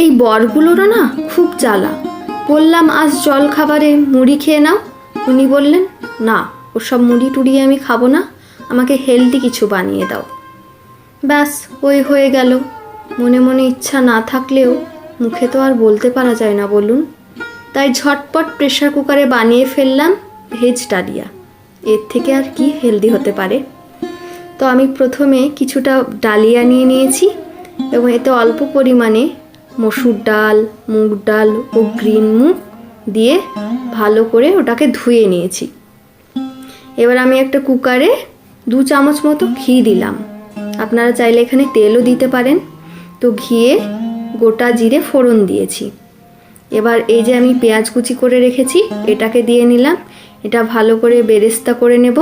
এই বরগুলোরও না খুব জ্বালা। বললাম, আজ জল খাবারে মুড়ি খেয়ে নাও। উনি বললেন, না, ওসব মুড়ি টুড়ি আমি খাব না, আমাকে হেলদি কিছু বানিয়ে দাও। ব্যাস, ওই হয়ে গেল। মনে মনে ইচ্ছা না থাকলেও মুখে তো আর বলতে পারা যায় না, বলুন। তাই ঝটপট প্রেশার কুকারে বানিয়ে ফেললাম ভেজ ডালিয়া। এর থেকে আর কি হেলদি হতে পারে? তো আমি প্রথমে কিছুটা ডালিয়া নিয়ে নিয়েছি এবং এতে অল্প পরিমাণে মসুর ডাল, মুগ ডাল ও গ্রিন মুগ দিয়ে ভালো করে ওটাকে ধুয়ে নিয়েছি। এবার আমি একটা কুকারে দু চামচ মতো ঘি দিলাম। আপনারা চাইলে এখানে তেলও দিতে পারেন। তো ঘিয়ে গোটা জিরে ফোড়ন দিয়েছি। এবার এই যে আমি পেঁয়াজ কুচি করে রেখেছি, এটাকে দিয়ে নিলাম। এটা ভালো করে বেরেস্তা করে নেব।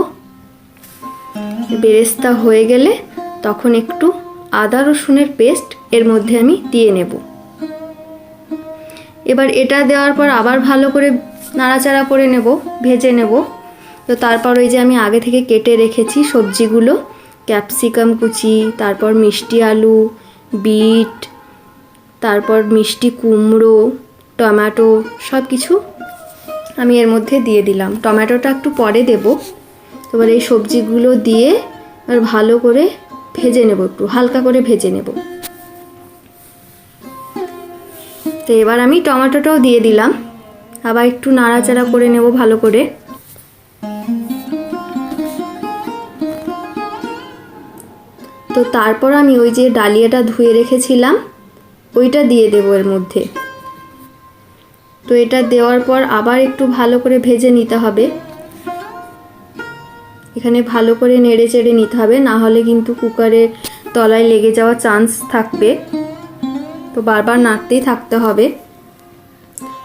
বেরেস্তা হয়ে গেলে তখন একটু আদা রসুনের পেস্ট এর মধ্যে আমি দিয়ে নেব। এবার এটা দেওয়ার পর আবার ভালো করে নাড়াচাড়া করে নেব, ভেজে নেব। তো তারপর ওই যে আমি আগে থেকে কেটে রেখেছি সবজিগুলো, ক্যাপসিকাম কুচি, তারপর মিষ্টি আলু, বিট, তারপর মিষ্টি কুমড়ো, টমেটো সব কিছু আমি এর মধ্যে দিয়ে দিলাম। টমেটোটা একটু পরে দেব। এবার এই সবজিগুলো দিয়ে আর ভালো করে ভেজে নেব একটু, হালকা করে ভেজে নেব। তো এবার আমি টমেটোটাও দিয়ে দিলাম। আবার একটু নাড়াচাড়া করে নেব ভালো করে। তো তারপর আমি ওই যে ডালিয়াটা ধুয়ে রেখেছিলাম, ওইটা দিয়ে দেবো এর মধ্যে। তো এটা দেওয়ার পর আবার একটু ভালো করে ভেজে নিতে হবে। এখানে ভালো করে নেড়ে চেড়ে নিতে হবে, না হলে কিন্তু কুকারের তলায় লেগে যাওয়ার চান্স থাকবে। তো বারবার নাড়তেই থাকতে হবে।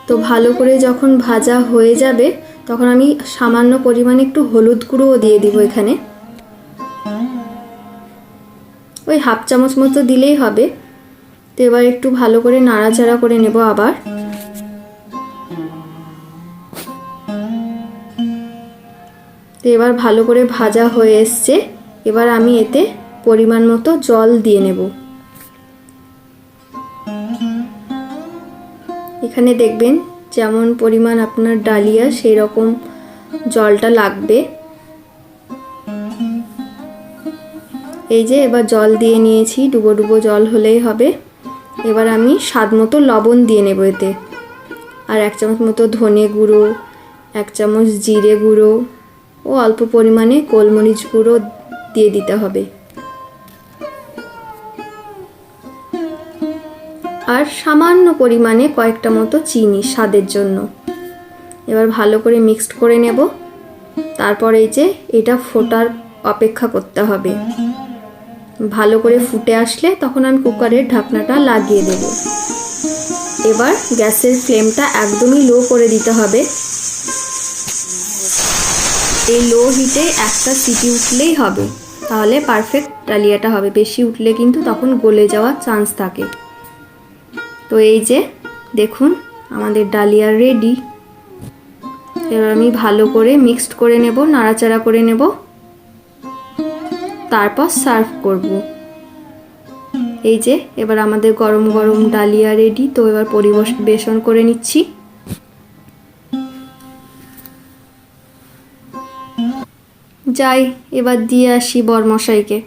তো ভালো করে যখন ভাজা হয়ে যাবে, তখন আমি সামান্য পরিমাণে একটু হলুদ গুঁড়োও দিয়ে দিব এখানে। ওই হাফ চামচ মতো দিলেই হবে। তো এবার একটু ভালো করে নাড়াচাড়া করে নেব আবার। তো এবার ভালো করে ভাজা হয়ে এসছে। এবার আমি এতে পরিমাণ মতো জল দিয়ে নেব। এখানে দেখবেন যেমন পরিমাণ আপনার ডালিয়া সেই রকম জলটা লাগবে। এই যে এবার জল দিয়ে নিয়েছি, ডুবো ডুবো জল হলেই হবে। এবার আমি স্বাদ মতো লবণ দিয়ে নেব এতে। আর এক চামচ মতো ধনে গুঁড়ো, এক চামচ জিরে গুঁড়ো ও অল্প পরিমাণে গোলমরিচ গুঁড়ো দিয়ে দিতে হবে। আর সামান্য পরিমাণে কয়েকটা মতো চিনি স্বাদের জন্য। এবার ভালো করে মিক্সড করে নেব। তারপর এই যে এটা ফোটার অপেক্ষা করতে হবে। ভালো করে ফুটে আসলে তখন আমি কুকারের ঢাকনাটা লাগিয়ে দেব। এবার গ্যাসের ফ্লেমটা একদমই লো করে দিতে হবে। এই লো হিটে একটা সিটি উঠলেই হবে। তাহলে পারফেক্ট ডালিয়াটা হবে। বেশি উঠলে কিন্তু তখন গলে যাওয়ার চান্স থাকে। তো এই যে, দেখুন, আমাদের ডালিয়া রেডি এবার আমি ভালো করে মিক্সড করে নেব, নাড়াচাড়া করে নেব। তারপর সার্ভ করব। এই যে, এবার আমাদের গরম গরম ডালিয়া রেডি তো এবার পরিবেশন করে নিচ্ছি। যাই, এবার দিয়ে আসি বরমশাইকে।